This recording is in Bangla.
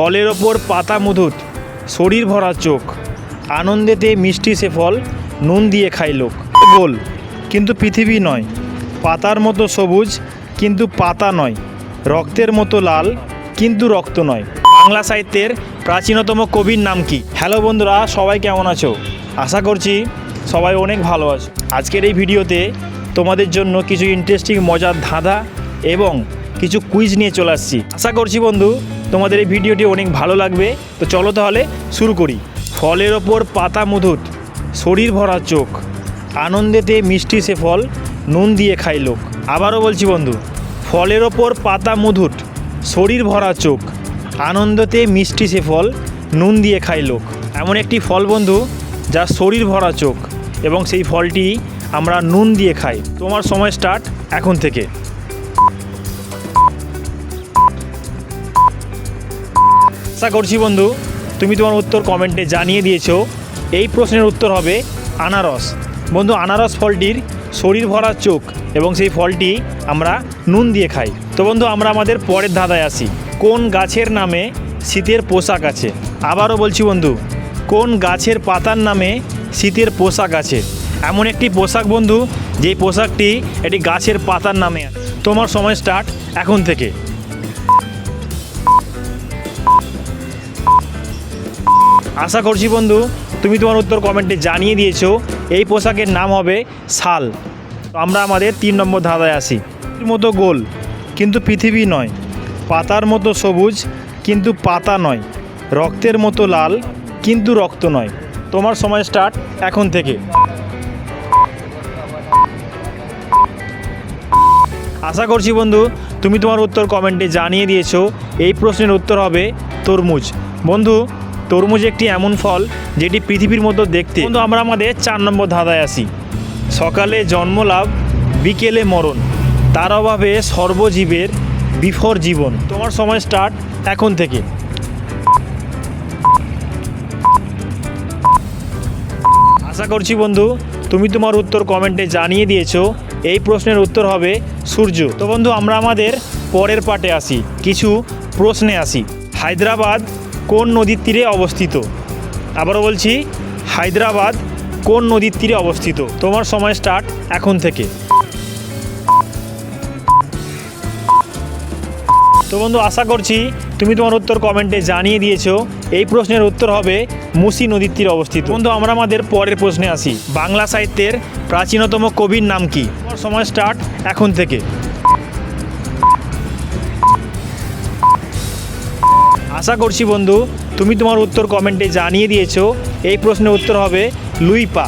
ফলের ওপর পাতা মুধুত, শরীর ভরা চোখ। আনন্দেতে মিষ্টি সে ফল, নুন দিয়ে খাই লোক। গোল, কিন্তু পৃথিবী নয়। পাতার মতো সবুজ, কিন্তু পাতা নয়। রক্তের মতো লাল, কিন্তু রক্ত নয়। বাংলা সাহিত্যের প্রাচীনতম কবির নাম কি? হ্যালো বন্ধুরা, সবাই কেমন আছো? আশা করছি সবাই অনেক ভালো আছো। আজকের এই ভিডিওতে তোমাদের জন্য কিছু ইন্টারেস্টিং মজার ধাঁধা এবং কিছু কুইজ নিয়ে চলে আসছি। আশা করছি বন্ধু, তোমাদের এই ভিডিওটি অনেক ভালো লাগবে। তো চলো তাহলে শুরু করি। ফলের ওপর পাতা মুধুত শরীর ভরা চোখ। আনন্দেতে মিষ্টি সে ফল, নুন দিয়ে খাই লোক। আবারও বলছি বন্ধু, ফলের ওপর পাতা মুধুট শরীর ভরা চোখ। আনন্দতে মিষ্টি সে ফল, নুন দিয়ে খাই লোক। এমন একটি ফল বন্ধু, যা শরীর ভরা চোখ এবং সেই ফলটি আমরা নুন দিয়ে খাই। তোমার সময় স্টার্ট এখন থেকে। আশা করছি বন্ধু, তুমি তোমার উত্তর কমেন্টে জানিয়ে দিয়েছ। এই প্রশ্নের উত্তর হবে আনারস। বন্ধু, আনারস ফলটির শরীর ভরা চোখ এবং সেই ফলটি আমরা নুন দিয়ে খাই। তো বন্ধু, আমরা আমাদের পরের ধাঁধায় আসি। কোন গাছের নামে শীতের পোশাক আছে? আবারও বলছি বন্ধু, কোন গাছের পাতার নামে শীতের পোশাক আছে? এমন একটি পোশাক বন্ধু, যেই পোশাকটি এটি গাছের পাতার নামে। তোমার সময় স্টার্ট এখন থেকে। আশা করছি বন্ধু, তুমি তোমার উত্তর কমেন্টে জানিয়ে দিয়েছ। এই পোশাকের নাম হবে শাল। আমরা আমাদের তিন নম্বর ধাঁধায় আসি মতো গোল, কিন্তু পৃথিবী নয়। পাতার মতো সবুজ, কিন্তু পাতা নয়। রক্তের মতো লাল, কিন্তু রক্ত নয়। তোমার সময় স্টার্ট এখন থেকে। আশা করছি বন্ধু, তুমি তোমার উত্তর কমেন্টে জানিয়ে দিয়েছ। এই প্রশ্নের উত্তর হবে তরমুজ। বন্ধু তরমুজ একটি এমন ফল যেটি পৃথিবীর মতো দেখতে। বন্ধু, আমরা আমাদের চার নম্বর ধাঁধায় আসি সকালে জন্মলাভ বিকেলে মরণ। তার অভাবে সর্বজীবের বিফর জীবন। তোমার সময় স্টার্ট এখন থেকে। আশা করছি বন্ধু, তুমি তোমার উত্তর কমেন্টে জানিয়ে দিয়েছ। এই প্রশ্নের উত্তর হবে সূর্য। তো বন্ধু, আমরা আমাদের পরের পাটে আসি কিছু প্রশ্নে আসি হায়দ্রাবাদ কোন নদীর তীরে অবস্থিত? আবারও বলছি, হায়দ্রাবাদ কোন নদীর তীরে অবস্থিত? তোমার সময় স্টার্ট এখন থেকে। তো বন্ধু, আশা করছি তুমি তোমার উত্তর কমেন্টে জানিয়ে দিয়েছ। এই প্রশ্নের উত্তর হবে, মুসি নদীর তীরে অবস্থিত। বন্ধু, আমরা আমাদের পরের প্রশ্নে আসি বাংলা সাহিত্যের প্রাচীনতম কবির নাম কি? তোমার সময় স্টার্ট এখন থেকে। আশা করছি বন্ধু, তুমি তোমার উত্তর কমেন্টে জানিয়ে দিয়েছ। এই প্রশ্নের উত্তর হবে লুই পা